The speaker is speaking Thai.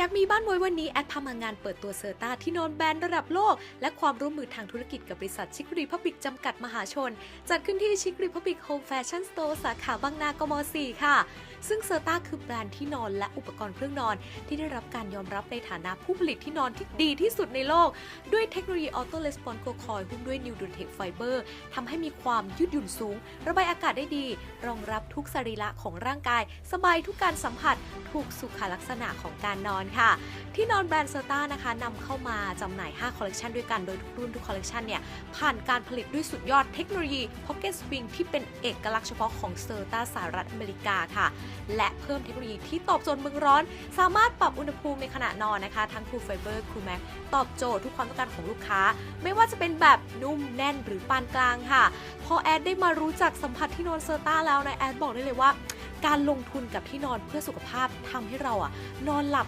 อยากมีบ้านมวยวันนี้แอดพามางานเปิดตัวเซอร์ตาที่นอนแบรนด์ระดับโลก และความร่วมมือทางธุรกิจกับบริษัทชิครีพับบิกจำกัดมหาชน จัดขึ้นที่ชิครีพับบิกโฮมแฟชั่นสโตร์สาขาบางนากม 4 ค่ะซึ่งเซอร์ต้าคือแบรนด์ที่นอนและอุปกรณ์เครื่องนอน ที่ได้รับการยอมรับในฐานะผู้ผลิตที่นอนที่ดีที่สุดในโลก ด้วยเทคโนโลยีออโต้レスปอนโกคอยหุ้มด้วยนิวดูเทคไฟเบอร์ทำให้มีความยืดหยุ่นสูง ระบายอากาศได้ดี รองรับทุกสรีระของร่างกาย สบายทุกการสัมผัสถูกสุขลักษณะของการนอนค่ะ ที่นอนแบรนด์เซอร์ต้านะคะนำเข้ามาจำหน่าย 5 คอลเลกชันด้วยกันโดยทุกรุ่นทุกคอลเลกชันเนี่ยผ่านการผลิตด้วยสุดยอดเทคโนโลยี Pocket Spring ที่เป็นเอกลักษณ์เฉพาะของเซอร์ต้าสหรัฐอเมริกาค่ะและเพิ่มเทคโนโลยีที่ตอบโจทย์เมืองร้อน สามารถปรับอุณหภูมิในขณะนอนนะคะ ทั้งคูลไฟเบอร์คูลแม็กตอบโจทย์ทุกความต้องการของลูกค้า ไม่ว่าจะเป็นแบบนุ่มแน่นหรือปานกลางค่ะ พอแอดได้มารู้จักสัมผัสที่นอนเซอร์ต้าแล้วนะแอดบอกได้เลยว่า การลงทุนกับที่นอนเพื่อสุขภาพทำให้เราอะนอนหลับ